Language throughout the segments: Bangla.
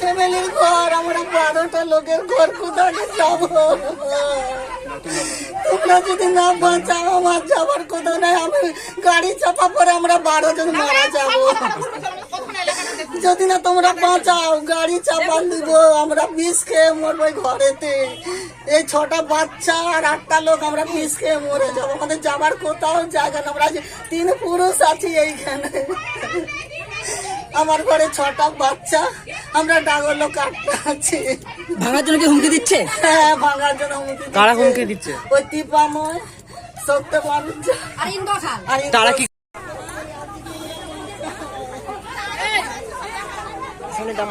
ফ্যামিলির ঘর, আমরা বারোটা লোকের ঘর কোথাকে যাব? তোমরা যদি না বাঁচাও, আমার যাবার কোথাও নাই। আমি গাড়ি চাপা পরে আমরা বারো জন মারা যাব। যদি না তোমরা বাঁচাও, গাড়ি চাপা দিব আমরা বিষ খেয়ে মরবো ঘরেতে। এই ছটা বাচ্চা আর আটটা লোক আমরা বিষ খেয়ে মরে যাব। আমাদের যাবার কোথাও জায়গা না আমরা আজ তিন পুরুষ আছি এইখানে। আমার ঘরে ছটা বাচ্চা আমরা ডাগর লোক আটটা আছি। ভাঙার জন্য কি হুমকি দিচ্ছে? হ্যাঁ ভাঙার জন্য হুমকি দিচ্ছে। কারা হুমকি দিচ্ছে? ওই টিপাময় সত্য মানুষ। আর তারা কি গ্রাম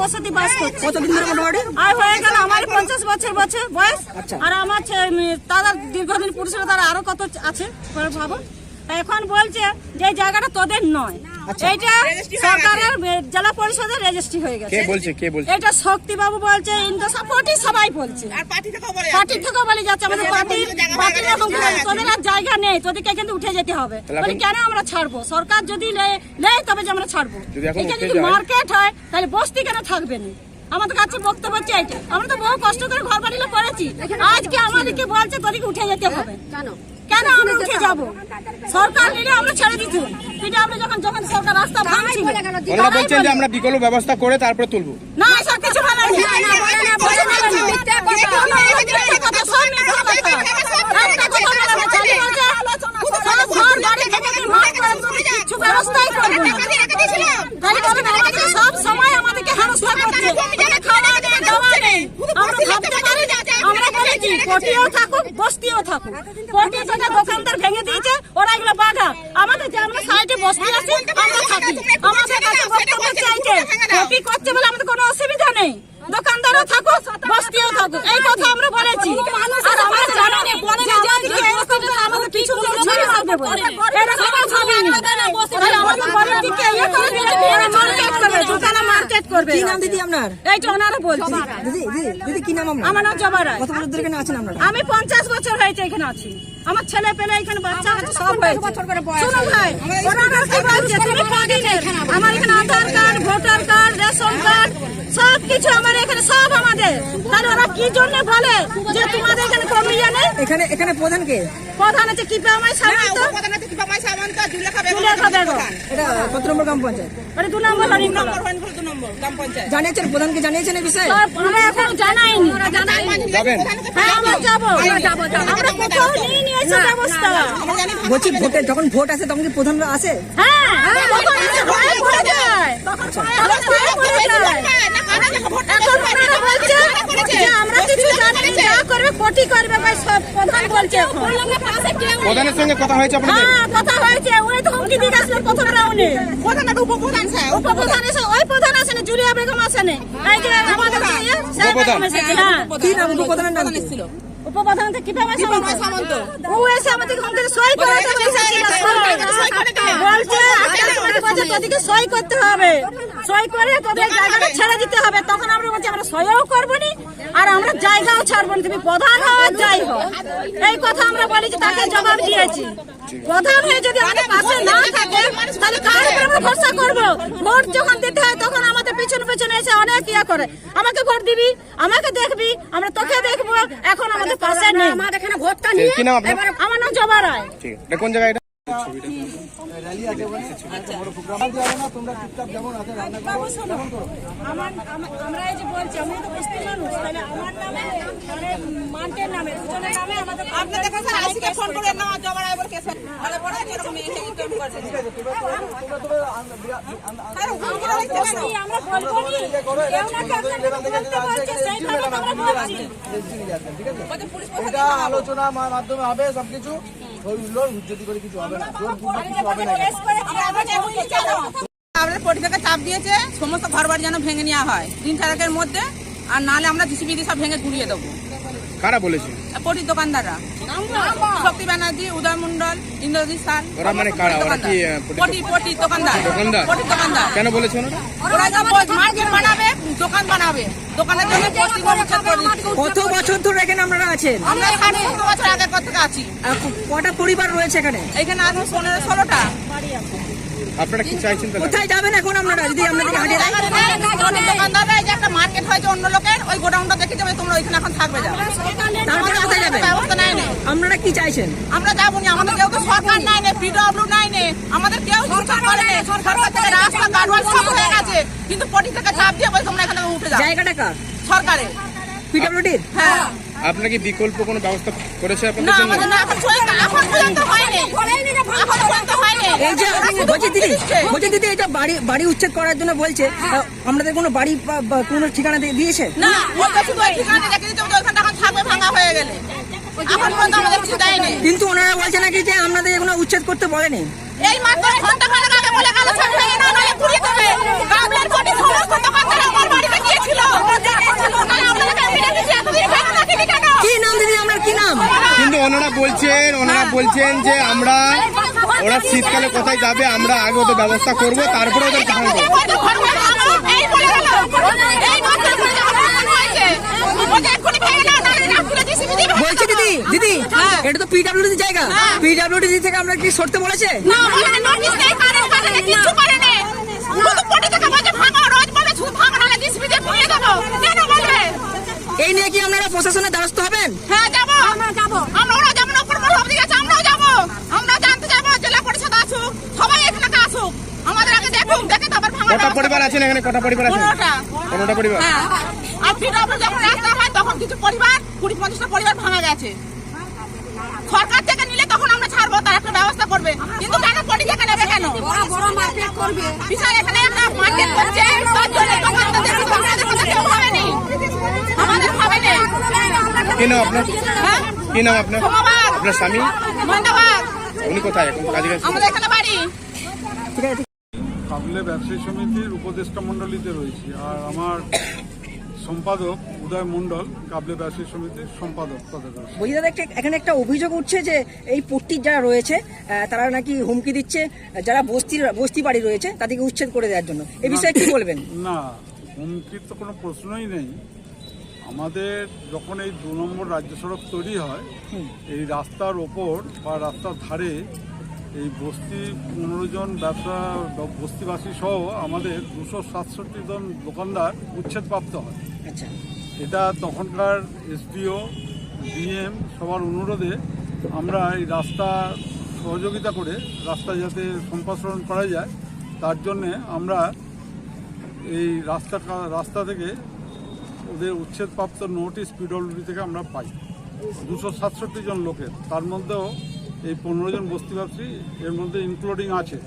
বসতি বাস কতদিন আর হয়ে গেল আমার পঞ্চাশ বছর বছর বয়স। আর আমার তারা দীর্ঘদিন পুরুষরা, তারা আরও কত আছে ভাবো এখন বলছে যে এই জায়গাটা তোদের নয়। আচ্ছা। সরকারের জেলা পরিষদের রেজিস্ট্রি হয়ে গেছে। কে বলছে? কে বলছে? এটা শক্তি বাবু বলছে সবাই বলছে। পার্টি থেকে বলে যাচ্ছে। আমাদের পার্টি পার্টি রকম তোদের আর জায়গা নেই তোদেরকে কিন্তু উঠে যেতে হবে। বলি কেন আমরা ছাড়বো? সরকার যদি নেয় নেয় তবে যে আমরা ছাড়বো। যদি মার্কেট হয় তাহলে বস্তি কেন থাকবে না? আমাদের কাছে বক্তব্য হচ্ছে আমরা তো বহু কষ্ট করে ঘর বাড়িলে করেছি। আজকে আমাদেরকে বলছে তোদেরকে উঠে যেতে হবে। কেন? কেন আমরা উঠে যাব? সরকার নিলে আমরা ছেড়ে দিত কিন্তু আমরা যখন যখন সরকার রাস্তা ভাঙছিল ওনারা বলছেন যে আমরা বিকল্প ব্যবস্থা করে তারপরে তুলবো। না কিছু সব সময় আমাদেরকে হেনস্থা করছে। খাওয়া নেই, দাওয়া নেই। আমরা ভাবতে পারি আমরা বলেছি, পটিও থাকুক, বস্তিও থাকুক। পটি দোকানদার ভেঙে দিয়েছে, ওরা এগুলো বাঘা। আমাদের যে আমরা সাইডে বস্তি আছি, আমরা থাকি। আমাদের কাছে বক্তব্য চাইছে, পটি করছে বলে আমাদের কোনো অসুবিধা নেই? দোকানদারও থাকুক বস্তিও থাকুক। এই কথা আমরা বলেছি। আর আমরা জানি না বলে না যে আমাদেরকে এরকম করে আমাদের পিছু করে ছেড়ে থাকবে বলে। এরকম ভাবিনি তাহলে আমাদের গরিব দিকে ইয়ে করবে মার্কেট করবে দোকানে মার্কেট করবে। কি নাম দিদি আপনার? এইটা ওনারা বলছে। দিদি দিদি দিদি কি নাম আপনার? আমার নাম জবা রায়। কত বছর ধরে এখানে আছেন আপনারা? আমি পঞ্চাশ বছর হয়েছে এখানে আছি। আমার ছেলে পেলে এখানে বাচ্চা আছে সব হয়েছে। শোনো ভাই ওনারা কি বলছে তুমি আমার এখানে কিছু আমার এখানে সব আমাদের তাহলে ওরা কি জন্য বলে যে তোমাদের এখানে নেই এখানে এখানে প্রধান কে প্রধান আছে কি আমার সামন্ত জুলেখা বেগম এটা কত নম্বর গ্রাম পঞ্চায়েত ওটা দু নম্বর হরিণ কলা। জানিয়েছেন প্রধানকে জানিয়েছেন এই বিষয়ে আমরা এখন জানাইনি যাবেন হ্যাঁ আমরা যাব আমরা কোথাও নিয়ে নিয়েছি ব্যবস্থা বলছি ভোটে যখন ভোট আসে তখন কি প্রধান আসে হ্যাঁ তখন ভয়ে পড়ে যায় তখন ভয়ে পড়ে যায় এখন ওনারা বলছে যে আমরা কিছু জানি যা করবে কোটি করবে ভাই সব প্রধান বলছে প্রধানের সঙ্গে কথা হয়েছে আপনাদের হ্যাঁ কথা হয়েছে ওই তো হুমকি দিয়ে গেছিল প্রথম রাউন্ডে উপপ্রধান স্যার উপপ্রধান এসে ওই প্রধান আসেন জুলিয়া বেগম আসেন এই যে আমাদের উপপ্রধান। হ্যাঁ নাম উপপ্রধানের নাম কি? উপপ্রধান কীভাবে সামন্ত। ও এসে আমাদের হুমকি সই করে। বলছে তোদেরকে করতে হবে। সই করে তোদের জায়গাটা ছেড়ে দিতে হবে তখন আমরা বলছি আমরা সইও করব নি আর আমরা জায়গাও ছাড়বো না তুমি প্রধান হও যাই এই কথা আমরা বলেছি তাকে জবাব দিয়েছি। প্রধান হয়ে যদি আমাদের পাশে না থাকে তাহলে কার উপর আমরা ভরসা করব। ভোট যখন দিতে হয় তখন আমাদের পিছনে পিছনে এসে অনেক ইয়ে করে। আমাকে ভোট দিবি আমাকে দেখবি আমরা তোকে দেখব। এখন আমাদের পাশে নেই। আমার এখানে ভোটটা নিয়ে আমার নাম জবা রায়। ঠিক আছে। এটা কোন জায়গায় আমার আমার- আমরা এই যে বলছি আমি তো বস্তি মানুষ তাহলে আমার নামে মানে মান্টের নামে দুজনের নামে আমাদের আপনাদের কাছে আজকে ফোন করে না জমা রায় বলে কেস মানে বড় এরকম এই এই করছে। আমরা বলব নি কেউ না কেউ বলতে বলছে সেইভাবে আমরা বলছি। এটা আলোচনা মাধ্যমে হবে সবকিছু। ওই উল্লোর করে কিছু হবে না। কিছু হবে না কেস করে কি আমরা যাব আমাদের কোটি থেকে চাপ দিয়েছে সমস্ত ঘর বাড়ি যেন ভেঙে নেওয়া হয়। দিন চারেকের মধ্যে আর নাহলে আমরা জিসিবি দিয়ে সব ভেঙে ঘুরিয়ে দেবো। কারা বলেছে? পটির দোকানদাররা। শক্তি ব্যানার্জি উদয় মন্ডল ইন্দ্রজিৎ স্যার ওরা মানে কারা? ওরা কি, পটি পটি দোকানদার। দোকানদার? পটি দোকানদার। কেন বলেছে ওরা? যা মার্কেট বানাবে দোকান বানাবে। দোকানের জন্য করে কত বছর ধরে এখানে আপনারা আছেন? আমরা এখানে কত বছর আগের কত আছি? আর কটা পরিবার রয়েছে এখানে? এখানে আছে পনেরো ষোলোটা। আপনারা কি চাইছেন কোথায় যাবেন এখন আপনারা? যদি দেয় অনেক দোকানদাররা এই যে একটা মার্কেট হয়েছে অন্য লোকের ওই গোডাউনটা দেখে যাবে তোমরা ওইখানে এখন থাকবে যাও তারপরে কোথায় যাবেন ব্যবস্থা নেয় নেই আপনারা কি চাইছেন? আমরা যাব না আমাদের কেউ তো সরকার নাই নে পিডব্লিউ নাই নে আমাদের কেউ কিছু করে? নে সরকার থেকে রাস্তা কাটওয়ার সব হয়ে গেছে কিন্তু পটি থেকে চাপ দিয়ে বলে তোমরা এখানে উঠে যাও জায়গাটা কার? সরকারের পিডব্লিউডির হ্যাঁ। আপনারা কি বিকল্প কোনো ব্যবস্থা করেছে না আপনাদের জন্য? আমাদের না এখন পর্যন্ত এখন পর্যন্ত হয়নি এখন পর্যন্ত হয়নি। এই যে বলছি দিদি বলছি দিদি এটা বাড়ি বাড়ি উচ্ছেদ করার জন্য বলছে। আহ, আপনাদের কোনো বাড়ি কোনো ঠিকানা দিয়ে- দিয়েছে? না শুধু ঠিকানা থাকবে ভাঙা হয়ে গেলে। এখন পর্যন্ত আমাদের কিছু দেয়নি। কিন্তু ওনারা বলছে নাকি যে আপনাদের এগুলো উচ্ছেদ করতে বলেনি? এই মাত্র ঘণ্টা খানেক আগে বলে গেল সব ভেঙে না নাহলে পুড়িয়ে দেবে। কাবলের কোটি সমস্ত দোকানদার আমার বাড়িতে গিয়েছিল। কি নাম দিদি আপনার কি নাম? কিন্তু ওনারা বলছেন ওনারা বলছেন যে আমরা ওরা শীতকালে কোথায় যাবে আমরা আগে ওদের ব্যবস্থা করব তারপরে ওদের পাঠাবো বলছি দিদি দিদি হ্যাঁ। এটা তো পিডব্লিউডি জায়গা। পিডব্লিউডি থেকে আমরা কি সরতে বলেছে? না এই নিয়ে কি আপনারা প্রশাসনের দ্বারস্থ হবেন? হ্যাঁ যাব। আমরা যাব। আমরা ওরা যাব না উপর সব দিকে আছে আমরাও যাব। আমরা জানতে যাব জেলা পরিষদ আসুক সবাই এখানে আসুক। আমাদের আগে দেখুক দেখে তারপর ভাঙা কটা পরিবার আছেন এখানে? কটা পরিবার পনেরোটা। পনেরোটা পরিবার? হ্যাঁ। আর পিডব্লিউ যখন রাস্তা হয় তখন কিছু পরিবার কুড়ি পঞ্চাশটা পরিবার ভাঙা গেছে। সরকার থেকে নিলে তখন আমরা ছাড়বো তার একটা ব্যবস্থা করবে। কিন্তু কেন থেকে নেবে কেন? বিশাল এখানে একটা মার্কেট করছে তার জন্য দোকানদারদের কিন্তু আমাদের কথা কেউ ভাবেনি আমাদের ভাবেনি কি নাম আপনার? হ্যাঁ? কি নাম আপনার? আপনার স্বামী? উনি কোথায় এখন? কাজে কাবলে ব্যবসায়ী সমিতির উপদেষ্টা মণ্ডলীতে রয়েছি। আর আমার সম্পাদক উদয় মণ্ডল কাবলে ব্যবসায়ী সমিতির সম্পাদক পদে দাদা একটা এখানে একটা অভিযোগ উঠছে যে এই পট্টির যারা রয়েছে তারা নাকি হুমকি দিচ্ছে যারা বস্তির বস্তি বাড়ি রয়েছে তাদেরকে উচ্ছেদ করে দেওয়ার জন্য। এ বিষয়ে কি বলবেন? না হুমকির তো কোনো প্রশ্নই নেই। আমাদের যখন এই দু নম্বর রাজ্য সড়ক তৈরি হয় এই রাস্তার ওপর বা রাস্তার ধারে এই বস্তি পনেরো জন ব্যবসা বস্তিবাসী সহ আমাদের দুশো সাতষট্টি জন দোকানদার উচ্ছেদপ্রাপ্ত হয়। আচ্ছা। এটা তখনকার এসডিও ডিএম সবার অনুরোধে আমরা এই রাস্তা সহযোগিতা করে রাস্তা যাতে সম্প্রসারণ করা যায় তার জন্যে আমরা এই রাস্তা রাস্তা থেকে ওদের উচ্ছেদপ্রাপ্ত নোটিশ পিডব্লিউডি থেকে আমরা পাই। দুশো সাতষট্টি জন লোকের। তার মধ্যেও এই পনেরো জন বস্তি বস্তিবাসী এর মধ্যে ইনক্লুডিং আছে।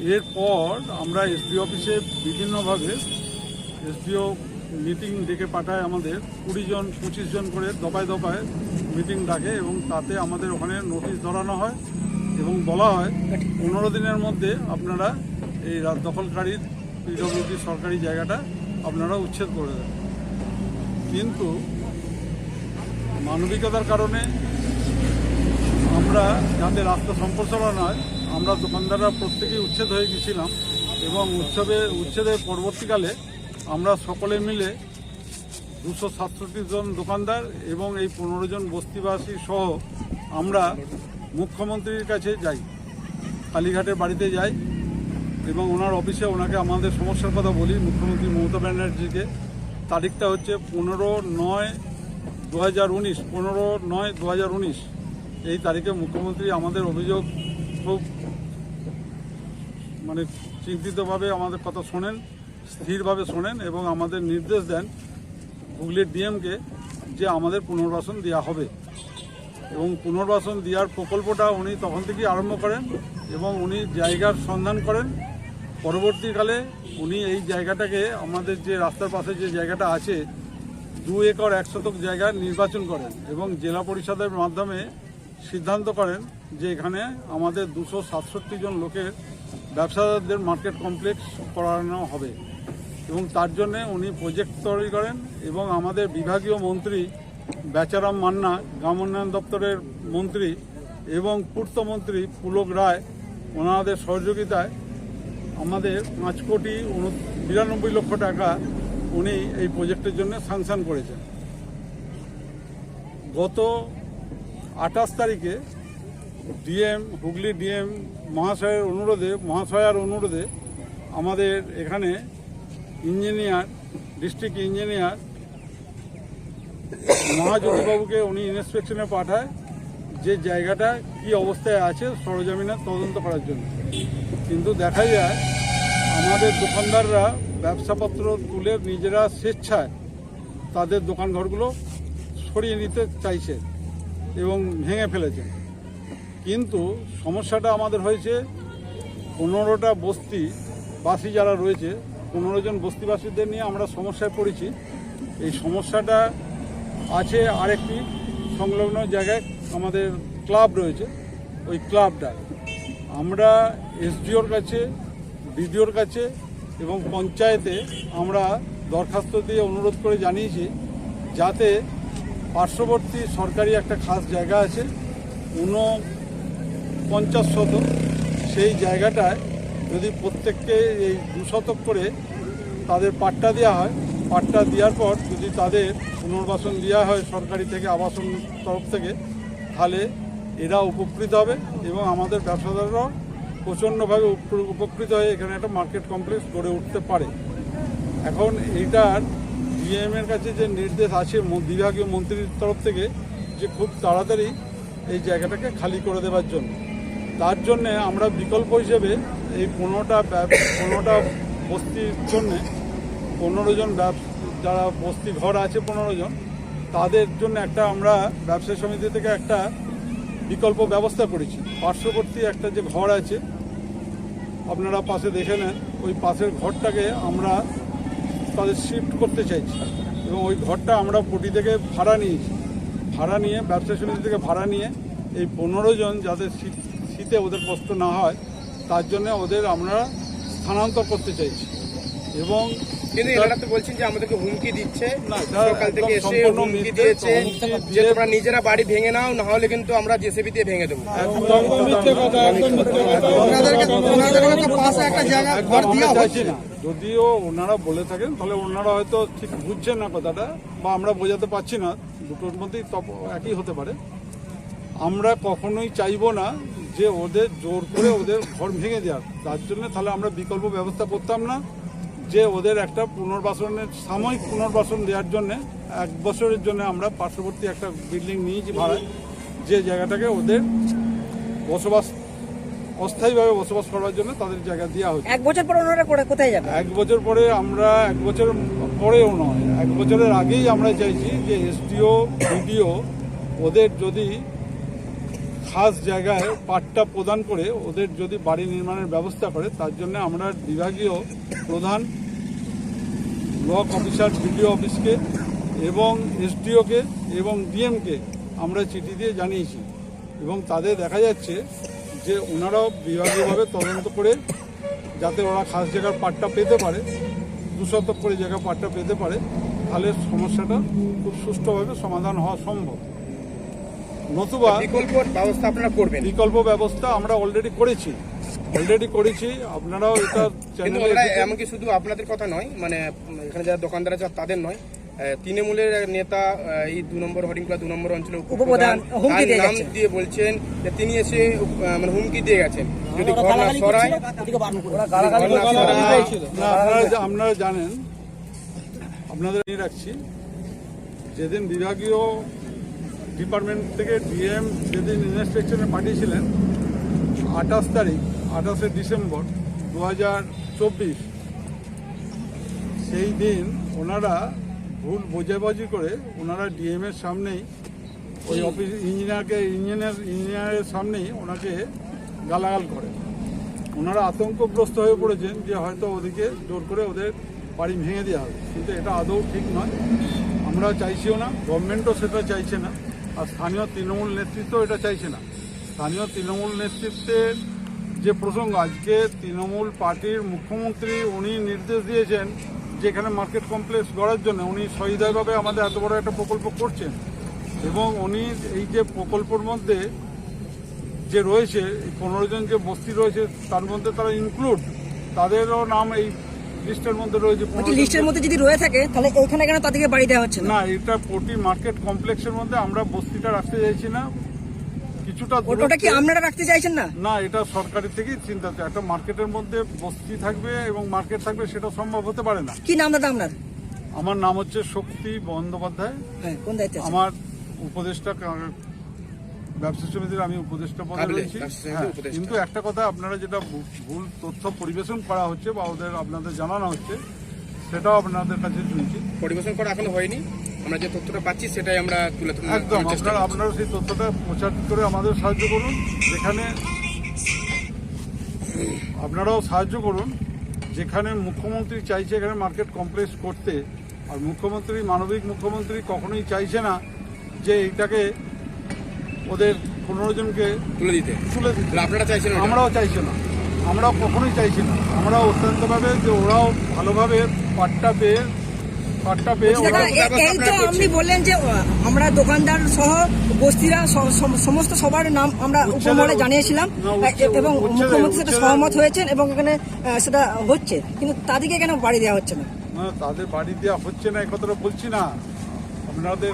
এরপর আমরা এসডি অফিসে বিভিন্নভাবে এসডিও মিটিং ডেকে পাঠায় আমাদের। কুড়ি জন, পঁচিশ জন করে দফায় দফায় মিটিং ডাকে এবং তাতে আমাদের ওখানে নোটিশ ধরানো হয় এবং বলা হয়, পনেরো দিনের মধ্যে আপনারা এই রা- দখলকারী পিডব্লিউডি সরকারি জায়গাটা আপনারা উচ্ছেদ করে দেন। কিন্তু মানবিকতার কারণে আমরা যাতে রাস্তা সম্প্রসারণ হয়, আমরা দোকানদাররা প্রত্যেকেই উচ্ছেদ হয়ে গেছিলাম এবং উৎসবে, উচ্ছেদের পরবর্তীকালে আমরা সকলে মিলে দুশো সাতষট্টি জন দোকানদার এবং এই পনেরো জন বস্তিবাসী সহ আমরা মুখ্যমন্ত্রীর কাছে যাই, কালীঘাটের বাড়িতে যাই। এবং ওনার অফিসে ওনাকে আমাদের সমস্যার কথা বলি, মুখ্যমন্ত্রী মমতা ব্যানার্জিকে। তারিখটা হচ্ছে পনেরো নয় দু হাজার উনিশ, পনেরো নয় দু হাজার উনিশ। এই তারিখে মুখ্যমন্ত্রী আমাদের অভিযোগ খুব মানে চিন্তিতভাবে আমাদের কথা শোনেন, স্থিরভাবে শোনেন এবং আমাদের নির্দেশ দেন হুগলির ডিএমকে যে আমাদের পুনর্বাসন দেওয়া হবে। এবং পুনর্বাসন দেওয়ার প্রকল্পটা উনি তখন থেকেই আরম্ভ করেন এবং উনি জায়গার সন্ধান করেন। পরবর্তীকালে উনি এই জায়গাটাকে, আমাদের যে রাস্তার পাশে যে জায়গাটা আছে, দু একর এক শতক জায়গা নির্বাচন করেন এবং জেলা পরিষদের মাধ্যমে সিদ্ধান্ত করেন যে এখানে আমাদের দুশো সাতষট্টি জন লোকের ব্যবসাদারদের মার্কেট কমপ্লেক্স করানো হবে। এবং তার জন্য উনি প্রজেক্ট তৈরি করেন এবং আমাদের বিভাগীয় মন্ত্রী বেচারাম মান্না, গ্রাম উন্নয়ন দপ্তরের মন্ত্রী এবং পূর্তমন্ত্রী পুলক রায়, ওনাদের সহযোগিতায় আমাদের পাঁচ কোটি বিরানব্বই লক্ষ টাকা উনি এই প্রজেক্টের জন্য স্যাংশন করেছেন। গত আঠাশ তারিখে ডিএম, হুগলি ডিএম মহাশয়ের অনুরোধে, মহাশয়ার অনুরোধে আমাদের এখানে ইঞ্জিনিয়ার ডিস্ট্রিক্ট ইঞ্জিনিয়ার মহাজ্যোতিবাবুকে উনি ইন্সপেকশনে পাঠায়। যে জায়গাটা কি অবস্থায় আছে সরজমিনে তদন্ত করার জন্য। কিন্তু দেখা যায়, আমাদের দোকানদাররা ব্যবসাপত্র তুলে নিজেরা স্বেচ্ছায় তাদের দোকানঘরগুলো সরিয়ে নিতে চাইছে এবং ভেঙে ফেলেছে। কিন্তু সমস্যাটা আমাদের হয়েছে, পনেরোটা বস্তি বাসী যারা রয়েছে, পনেরো জন বস্তিবাসীদের নিয়ে আমরা সমস্যায় পড়েছি। এই সমস্যাটা আছে আরেকটি সংলগ্ন জায়গায় আমাদের ক্লাব রয়েছে, ওই ক্লাবটা। আমরা এসডিওর কাছে, বিডিওর কাছে এবং পঞ্চায়েতে আমরা দরখাস্ত দিয়ে অনুরোধ করে জানিয়েছি যাতে পার্শ্ববর্তী সরকারি একটা খাস জায়গা আছে উন পঞ্চাশ শতক। সেই জায়গাটায় যদি প্রত্যেককে এই দু শতক করে তাদের পাট্টা দেওয়া হয়, পাট্টা দেওয়ার পর যদি তাদের পুনর্বাসন দেওয়া হয় সরকারি থেকে, আবাসন তরফ থেকে তাহলে এরা উপকৃত হবে এবং আমাদের ব্যবসাদাররাও প্রচণ্ডভাবে উপ- উপকৃত হয়ে এখানে একটা মার্কেট কমপ্লেক্স গড়ে উঠতে পারে। এখন এইটার ডিএম এর কাছে যে নির্দেশ আছে বিভাগীয় মন্ত্রীর তরফ থেকে যে খুব তাড়াতাড়ি এই জায়গাটাকে খালি করে দেওয়ার জন্য। তার জন্য আমরা বিকল্প হিসেবে এই পনেরোটা পনেরোটা বস্তির জন্যে পনেরো জন যারা বস্তি ঘর আছে পনেরো জন তাদের জন্য একটা আমরা ব্যবসায়ী সমিতি থেকে একটা বিকল্প ব্যবস্থা করেছি। পার্শ্ববর্তী একটা যে ঘর আছে, আপনারা পাশে দেখে নেন, ওই পাশের ঘরটাকে আমরা তাদের শিফট করতে চাইছি এবং ওই ঘরটা আমরা পটি থেকে ভাড়া নিয়েছি। ভাড়া নিয়ে ব্যবসা সমিতি থেকে ভাড়া নিয়ে এই পনেরো জন যাতে শীত- শীতে ওদের কষ্ট না হয়, তার জন্য ওদের আমরা স্থানান্তর করতে চাইছি। এবং কিন্তু এনারা তো বলছেন যে আমাদেরকে হুমকি দিচ্ছে। সকাল থেকে এসে সম্পূর্ণ হুমকি দিয়েছে। যে তোমরা নিজেরা বাড়ি ভেঙে নাও না হলে কিন্তু আমরা জেসিবি দিয়ে ভেঙে দেবো। যদিও ওনারা বলে থাকেন তাহলে ওনারা হয়তো ঠিক বুঝছেন না কথাটা বা আমরা বোঝাতে পারছি না দুটোর মধ্যেই তপ- একই হতে পারে। আমরা কখনোই চাইব না যে ওদের জোর করে ওদের ঘর ভেঙে দেওয়ার। তার জন্য তাহলে আমরা বিকল্প ব্যবস্থা করতাম না। যে ওদের একটা পুনর্বাসনের সাময়িক পুনর্বাসন দেওয়ার জন্য এক বছরের জন্য আমরা পার্শ্ববর্তী একটা বিল্ডিং নিয়েছি ভাড়ায়। যে জায়গাটাকে ওদের বসবাস অস্থায়ীভাবে বসবাস করার জন্য তাদের জায়গা দেওয়া হচ্ছে এক বছর পরে ওনারা করে কোথায় যাবে? এক বছর পরে আমরা এক বছর পরেও নয় এক বছরের আগেই আমরা চাইছি যে এসডিও বিডিও ওদের যদি খাস জায়গায় পাট্টা প্রদান করে ওদের যদি বাড়ি নির্মাণের ব্যবস্থা করে, তার জন্য আমরা বিভাগীয় প্রধান, ব্লক অফিসার, বিডিও অফিসকে এবং এসডিওকে এবং ডিএমকে আমরা চিঠি দিয়ে জানিয়েছি এবং তাদের দেখা যাচ্ছে যে ওনারাও বিভাগীয়ভাবে তদন্ত করে যাতে ওরা খাস জায়গার পাট্টা পেতে পারে দু শতক করে জায়গা পাট্টা পেতে পারে, তাহলে সমস্যাটা খুব সুষ্ঠুভাবে সমাধান হওয়া সম্ভব। নতুবা বিকল্প ব্যবস্থা আপনারা করবেন। বিকল্প ব্যবস্থা আমরা অলরেডি করেছি। অলরেডি করেছি। আপনারাও এটা এমনকি শুধু আপনাদের কথা নয় মানে এখানে যারা দোকানদার আছে তাদের নয় তৃণমূলের নেতা এই দু নম্বর হরিংলা দু নম্বর অঞ্চলের উপপ্রধান নাম দিয়ে বলছেন যে তিনি এসে মানে হুমকি দিয়ে গেছেন। যদি ঘর না সরায় আপনারা জানেন আপনাদের রাখছি যেদিন বিভাগীয় ডিপার্টমেন্ট থেকে ডিএম যেদিন ইনস্পেকশনে পাঠিয়েছিলেন আঠাশ তারিখ, আঠাশে ডিসেম্বর দু হাজার চব্বিশ। সেই দিন ওনারা ভুল বোঝাবাজি করে ওনারা ডিএম এর সামনেই ওই অফিস ইঞ্জিনিয়ারকে, ইঞ্জিনিয়ার, ইঞ্জিনিয়ারের সামনেই ওনাকে গালাগাল করে। ওনারা আতঙ্কগ্রস্ত হয়ে পড়েছেন যে হয়তো ওদিকে জোর করে ওদের বাড়ি ভেঙে দেওয়া হবে। কিন্তু এটা আদৌ ঠিক নয়। আমরা চাইছিও না, গভর্নমেন্টও সেটা চাইছে না। আর স্থানীয় তৃণমূল নেতৃত্ব এটা চাইছে না। স্থানীয় তৃণমূল নেতৃত্বের যে প্রসঙ্গ, আজকে তৃণমূল পার্টির মুখ্যমন্ত্রী উনি নির্দেশ দিয়েছেন যেখানে মার্কেট কমপ্লেক্স গড়ার জন্য। উনি সহিদয়ভাবে আমাদের এত বড় একটা প্রকল্প করছেন এবং উনি এই যে প্রকল্পের মধ্যে যে রয়েছে পনেরো জন যে বস্তি রয়েছে, তার মধ্যে তারা ইনক্লুড তাদেরও নাম এই লিস্টের মধ্যে রয়েছে 15 বলছি লিস্টের মধ্যে যদি রয়ে থাকে তাহলে এইখানে কেন তাদেরকে বাড়ি দেওয়া হচ্ছে না? না এটা কোটি মার্কেট কমপ্লেক্সের মধ্যে আমরা বস্তিটা রাখতে চাইছি না। কিছুটা ওটা কি আপনারা রাখতে চাইছেন না? না এটা সরকারের থেকেই চিন্তা একটা মার্কেটের মধ্যে বস্তি থাকবে এবং মার্কেট থাকবে সেটা সম্ভব হতে পারে না। কি নাম দাদা আপনার? আমার নাম হচ্ছে শক্তি বন্দ্যোপাধ্যায়। হ্যাঁ কোন দায়িত্বে আছেন? আমার উপদেষ্টা কা- ব্যবসা সমিতির আমি উপদেষ্টা পদে রয়েছি। হ্যাঁ, কিন্তু একটা কথা আপনারা যেটা ভুল তথ্য পরিবেশন করা হচ্ছে বা ওদের আপনাদের জানানো হচ্ছে সেটাও আপনাদের কাছে শুনছি। পরিবেশন করা এখনও হয়নি। আমরা যে তথ্যটা পাচ্ছি সেটাই আমরা তুলে ধরার একদম আপনারা। আপনারা সেই তথ্যটা প্রচার করে আমাদের সাহায্য করুন। যেখানে আপনারাও সাহায্য করুন। যেখানে মুখ্যমন্ত্রী চাইছে এখানে মার্কেট কমপ্লেক্স করতে আর মুখ্যমন্ত্রী মানবিক মুখ্যমন্ত্রী কখনোই চাইছে না যে এইটাকে ওদের পনেরো জনকে তুলে দিতে। তুলে দিতে। আপনারা চাইছেন আমরাও চাইছি না। আমরাও কখনোই চাইছি না। আমরা অত্যন্তভাবে যে ওরাও ভালোভাবে পাট্টা পেয়ে পাট্টা পেয়ে এই তো আপনি বললেন যে আমরা দোকানদার সহ বস্তিরা সমস্ত সবার নাম আমরা উপমহলে জানিয়েছিলাম। এবং মুখ্যমন্ত্রী সেটা সহমত হয়েছেন এবং এখানে সেটা হচ্ছে। কিন্তু তাদেরকে কেন বাড়ি দেওয়া হচ্ছে না? না তাদের বাড়ি দেওয়া হচ্ছে না এই কথাটা বলছি না। আপনাদের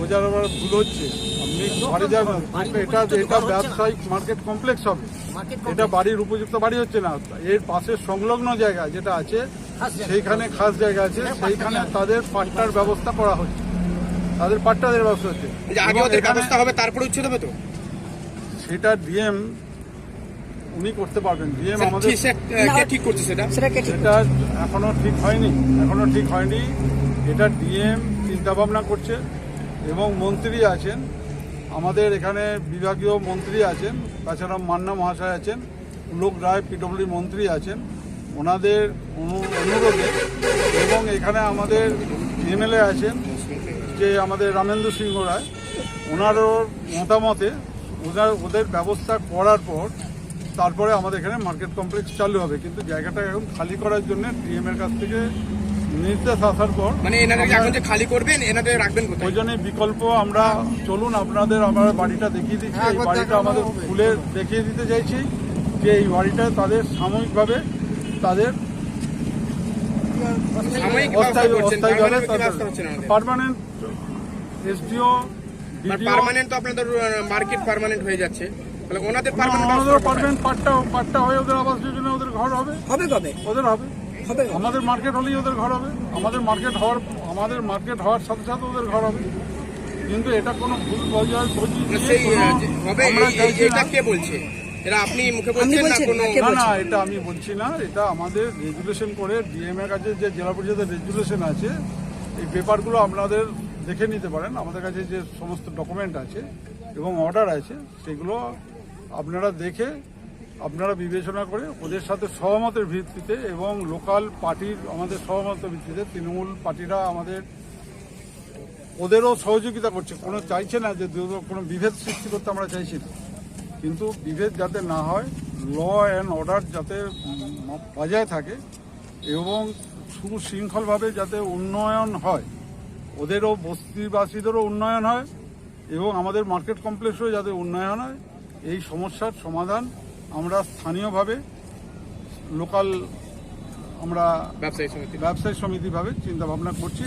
বোঝার আবার ভুল হচ্ছে। আপনি বাড়ি যাবেন এটা এটা ব্যবসায়িক মার্কেট কমপ্লেক্স হবে। এটা বাড়ির উপযুক্ত বাড়ি হচ্ছে না। এর পাশে সংলগ্ন জায়গা যেটা আছে সেইখানে খাস জায়গা আছে সেইখানে তাদের পাট্টার ব্যবস্থা করা হচ্ছে। তাদের পাট্টা দেওয়ার ব্যবস্থা হচ্ছে। আগে ওদের ব্যবস্থা হবে তারপরে উচ্ছেদ হবে তো? সেটা ডিএম উনি করতে পারবেন। ডিএম আমাদের ঠিক- করছে সেটা? সেটা এখনও ঠিক হয়নি। এখনও ঠিক হয়নি। এটা ডিএম চিন্তা ভাবনা করছে। এবং মন্ত্রী আছেন। আমাদের এখানে বিভাগীয় মন্ত্রী আছেন, তাছাড়া মান্না মহাশয় আছেন, লোক রায় পিডব্লিউ মন্ত্রী আছেন। ওনাদের অনুরোধে এবং এখানে আমাদের এমএলএ আছেন, যে আমাদের রামেন্দ্র সিংহ রায়। ওনারও মতামতে ওনার, ওদের ব্যবস্থা করার পর তারপরে আমাদের এখানে মার্কেট কমপ্লেক্স চালু হবে। কিন্তু জায়গাটা এখন খালি করার জন্য ডিএম এর কাছ থেকে নির্দেশ আসার পর মানে এনাদের এখন যে খালি করবেন এনাদের রাখবেন কোথায়? ওই জন্য বিকল্প আমরা চলুন আপনাদের আমরা বাড়িটা দেখিয়ে দিচ্ছি। এই বাড়িটা আমাদের খুলে দেখিয়ে দিতে চাইছি যে এই বাড়িটা তাদের সাময়িকভাবে তাদের? পারমানেন্ট এসডিও পার্মানেন্ট তো আপনাদের মার্কেট পার্মানেন্ট হয়ে যাচ্ছে। তাহলে ওনাদের পার্মানেন্ট পাট্টা পাট্টা হয়ে ওদের আবাস যোজনা ওদের ঘর হবে। হবে কবে? ওদের হবে। আমাদের মার্কেট হলেই ওদের ঘর হবে। আমাদের মার্কেট হওয়ার আমাদের মার্কেট হওয়ার সাথে সাথে ওদের ঘর হবে। কিন্তু এটা কোনো ভুল বোঝার বুঝি দিয়ে সেই কোনো- আহ, যে- হবে আমরা এই- চাইছি এটা বলছে? আপনি মুখে বলছেন না কোনো না না এটা আমি বলছি না। এটা আমাদের রেজুলেশন করে ডিএম এর কাছে যে জেলা পরিষদের রেজুলেশন আছে এই পেপারগুলো আপনাদের দেখে নিতে পারেন। আমাদের কাছে যে সমস্ত ডকুমেন্ট আছে এবং অর্ডার আছে সেগুলো আপনারা দেখে আপনারা বিবেচনা করে ওদের সাথে সহমতের ভিত্তিতে এবং লোকাল পার্টির, আমাদের সহমতের ভিত্তিতে তৃণমূল পার্টিরা আমাদের, ওদেরও সহযোগিতা করছে। কোনো চাইছে না যে কোনো বিভেদ সৃষ্টি করতে আমরা চাইছি না। কিন্তু বিভেদ যাতে না হয়, ল অ্যান্ড অর্ডার যাতে বজায় থাকে এবং সুশৃঙ্খলভাবে যাতে উন্নয়ন হয়, ওদেরও বস্তিবাসীদেরও উন্নয়ন হয় এবং আমাদের মার্কেট কমপ্লেক্সেও যাতে উন্নয়ন হয়, এই সমস্যার সমাধান আমরা স্থানীয়ভাবে লোকাল আমরা ব্যবসায়ী সমিতি। ব্যবসায়ী সমিতিভাবে চিন্তা ভাবনা করছি